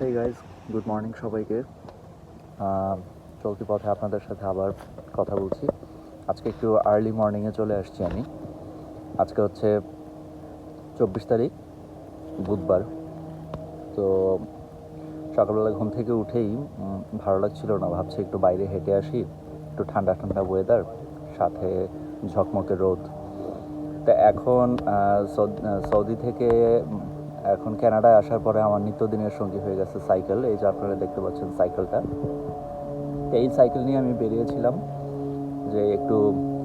Hey guys good morning সবাইকে। চলতি পথে আপনাদের সাথে আবার কথা বলছি। আজকে একটু আর্লি মর্নিংয়ে চলে আসছি আমি। আজকে হচ্ছে চব্বিশ তারিখ, বুধবার। তো সকালবেলা ঘুম থেকে উঠেই ভালো লাগছিল না। ভাবছি একটু বাইরে হেঁটে আসি। একটু ঠান্ডা ঠান্ডা ওয়েদার সাথে ঝকমকে রোদ। তা এখন সৌদ- থেকে এখন কানাডায় আসার পরে আমার নিত্যদিনের সঙ্গী হয়ে গেছে সাইকেল এই যে আপনারা দেখতে পাচ্ছেন সাইকেলটা এই সাইকেল নিয়ে আমি বেরিয়েছিলাম যে একটু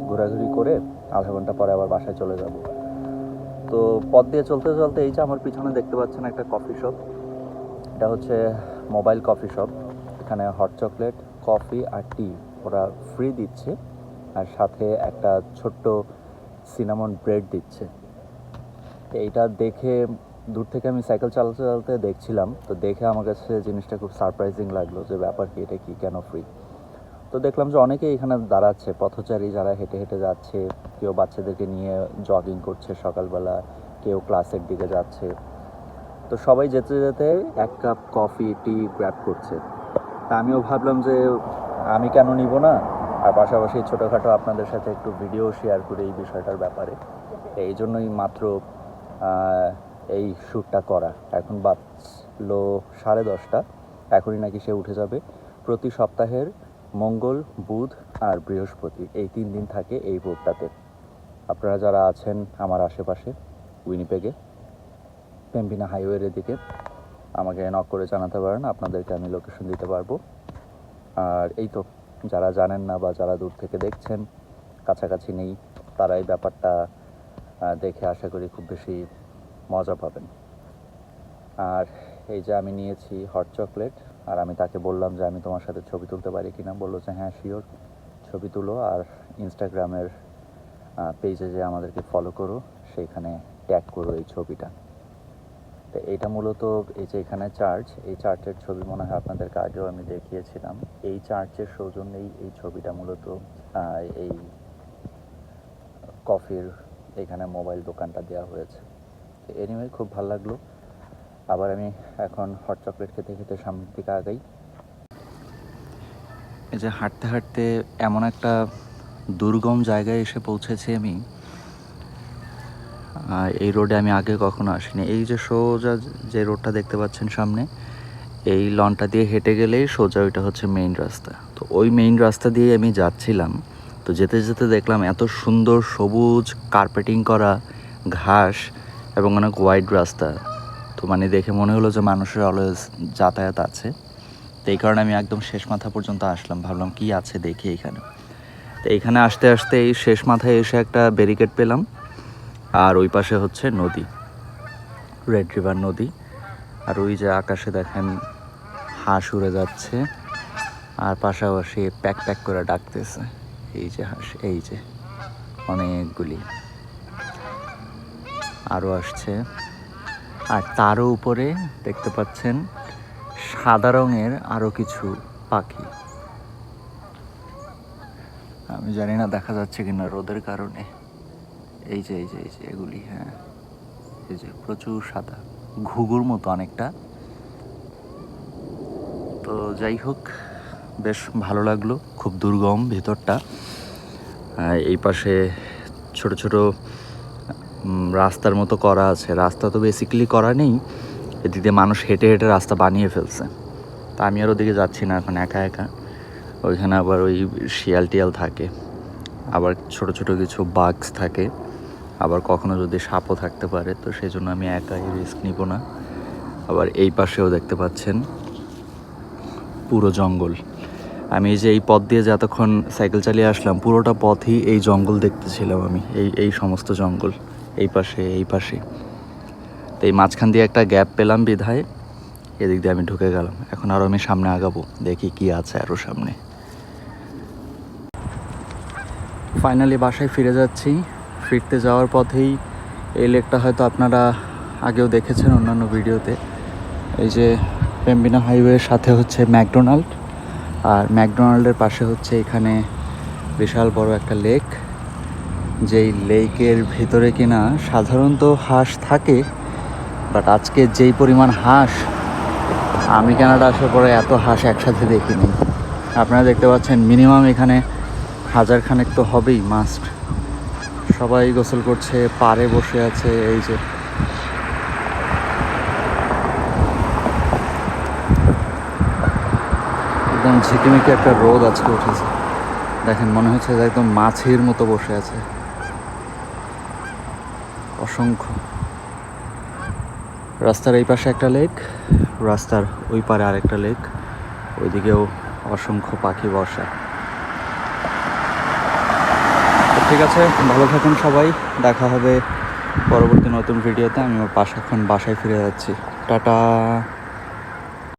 ঘোরাঘুরি করে আধা ঘণ্টা পরে আবার বাসায় চলে যাব। তো পথ দিয়ে চলতে চলতে এই যে আমার পিছনে দেখতে পাচ্ছেন একটা কফি শপ এটা হচ্ছে মোবাইল কফি শপ এখানে হট চকলেট কফি আর টি ওরা ফ্রি দিচ্ছে আর সাথে একটা ছোট্ট সিনামন ব্রেড দিচ্ছে। এইটা দেখে দূর থেকে আমি সাইকেল চালাতে চালাতে দেখছিলাম, তো দেখে আমার কাছে জিনিসটা খুব সারপ্রাইজিং লাগল যে ব্যাপার কি, এটা কি, কেন ফ্রি তো দেখলাম যে অনেকেই এখানে দাঁড়াচ্ছে, পথচারী যারা হেঁটে হেঁটে যাচ্ছে, কেউ বাচ্চাদেরকে নিয়ে জগিং করছে সকালবেলা, কেউ ক্লাসের দিকে যাচ্ছে। তো সবাই যেতে যেতে এক কাপ কফি টি গ্র্যাব করছে। তা আমিও ভাবলাম যে আমি কেন নিব না? আর পাশাপাশি ছোটোখাটো আপনাদের সাথে একটু ভিডিও শেয়ার করি এই বিষয়টার ব্যাপারে। এই জন্যই মাত্র এই শ্যুটটা করা। এখন বাজলো সাড়ে দশটা। এখনই নাকি সে উঠে যাবে। প্রতি সপ্তাহের মঙ্গল, বুধ আর বৃহস্পতি এই তিন দিন থাকে এই বোর্ডটাতে আপনারা যারা আছেন আমার আশেপাশে উইনিপেগে পেম্পিনা হাইওয়ের দিকে আমাকে নক করে জানাতে পারেন, আপনাদেরকে আমি লোকেশন দিতে পারব। আর এই তো, যারা জানেন না বা যারা দূর থেকে দেখছেন, কাছাকাছি নেই, তারা এই ব্যাপারটা দেখে আশা করি খুব বেশি মজা পাবেন। আর এই যে আমি নিয়েছি হট চকলেট আর আমি তাকে বললাম যে আমি তোমার সাথে ছবি তুলতে পারি কিনা, বলল যে হ্যাঁ শিওর ছবি তুলো আর ইনস্টাগ্রামের পেজে যে আমাদেরকে ফলো করো সেইখানে ট্যাগ করো এই ছবিটা। তো এইটা মূলত এই যে এখানে চার্চ এই চার্চের ছবি মনে হয় আপনাদেরকে আগেও আমি দেখিয়েছিলাম। এই চার্চের সৌজন্যেই এই ছবিটা মূলত এই কফির এখানে মোবাইল দোকানটা দেওয়া হয়েছে। এনিওয়ে খুব ভালো লাগল। আবার আমি এখন হট চকলেট খেতে খেতে সামনের দিকে আগাই। এই যে হাঁটতে হাঁটতে এমন একটা দুর্গম জায়গায় এসে পৌঁছেছি আমি। এই রোডে আমি আগে কখনো আসিনি। এই যে সোজা যে রোডটা দেখতে পাচ্ছেন সামনে, এই লনটা দিয়ে হেঁটে গেলেই সোজা ওইটা হচ্ছে মেইন রাস্তা। তো ওই মেইন রাস্তা দিয়ে আমি যাচ্ছিলাম। তো যেতে যেতে দেখলাম এত সুন্দর সবুজ কার্পেটিং করা, ঘাস এবং অনেক ওয়াইড রাস্তা। তো মানে দেখে মনে হলো যে মানুষের অলওয়েজ যাতায়াত আছে। তো এই কারণে আমি একদম শেষ মাথা পর্যন্ত আসলাম। ভাবলাম কি আছে দেখি এখানে। তো এখানে আসতে আসতে এই শেষ মাথায় এসে একটা ব্যারিকেড পেলাম। আর ওই পাশে হচ্ছে নদী। রেড রিভার নদী। আর ওই যে আকাশে দেখেন হাঁস উড়ে যাচ্ছে। আর পাশাপাশি প্যাক প্যাক করে ডাকতেছে। এই যে হাঁস, এই যে। অনেকগুলি। আরও আসছে। আর তারও উপরে দেখতে পাচ্ছেন সাদা রঙের আরও কিছু পাখি। আমি জানি না, দেখা যাচ্ছে কিনা রোদের কারণে। এই যে এই যে এই যে, এগুলি হ্যাঁ। এই যে, প্রচুর সাদা। ঘুঘুর মতো অনেকটা। তো যাই হোক, বেশ ভালো লাগল। খুব দুর্গম ভেতরটা। এই পাশে ছোট ছোট রাস্তার মতো করা আছে। রাস্তা তো বেসিক্যালি করা নেই। এদিক মানুষ হেঁটে হেঁটে রাস্তা বানিয়ে ফেলছে। তা আমি আর ওদিকে যাচ্ছি না এখন একা একা। ওইখানে আবার ওই শিয়াল টিয়াল থাকে। আবার ছোট ছোট কিছু বাগস থাকে। আবার কখনো যদি সাপও থাকতে পারে, তো সেই জন্য আমি একাই রিস্ক নিব না। আবার এই পাশেও দেখতে পাচ্ছেন পুরো জঙ্গল। আমি যে এই পথ দিয়ে যতক্ষণ সাইকেল চালিয়ে আসলাম, পুরোটা পথই এই জঙ্গল দেখতেছিলাম আমি। এই এই সমস্ত জঙ্গল। এই পাশে এই পাশে। তো এই মাঝখান দিয়ে একটা গ্যাপ পেলাম বিধায়, এদিক দিয়ে আমি ঢুকে গেলাম। এখন আরও আমি সামনে আগাবো, দেখি কি আছে আরও সামনে। ফাইনালি বাসায় ফিরে যাচ্ছি। ফিরতে যাওয়ার পথেই এই লেকটা হয়তো আপনারা আগেও দেখেছেন অন্যান্য ভিডিওতে। এই যে পেম্বিনা হাইওয়ের সাথে হচ্ছে ম্যাকডোনাল্ড। আর ম্যাকডোনাল্ডের পাশে হচ্ছে এখানে বিশাল বড় একটা লেক। যেই লেকের ভিতরে কিনা সাধারণত হাঁস থাকে বাট আজকে যেই পরিমাণ হাঁস, আমি কানাডা আসার পরে এত হাঁস একসাথে দেখিনি। আপনারা দেখতে পাচ্ছেন মিনিমাম এখানে হাজার খানেক তো হবেই মাস্ট সবাই গোসল করছে, পাড়ে বসে আছে, এই যে। একদম ঝিকিমিকি একটা রোদ আজকে উঠেছে। দেখেন, মনে হচ্ছে একদম মাছের মতো বসে আছে। অসংখ্য। রাস্তার এই পাশে একটা লেক, রাস্তার ওই পারে আরেকটা লেক, ওইদিকেও অসংখ্য পাখি বসা। ঠিক আছে, ভালো থাকুন সবাই, দেখা হবে পরবর্তী নতুন ভিডিওতে, আমি আমার পাশে এখন বাসায় ফিরে যাচ্ছি। টাটা।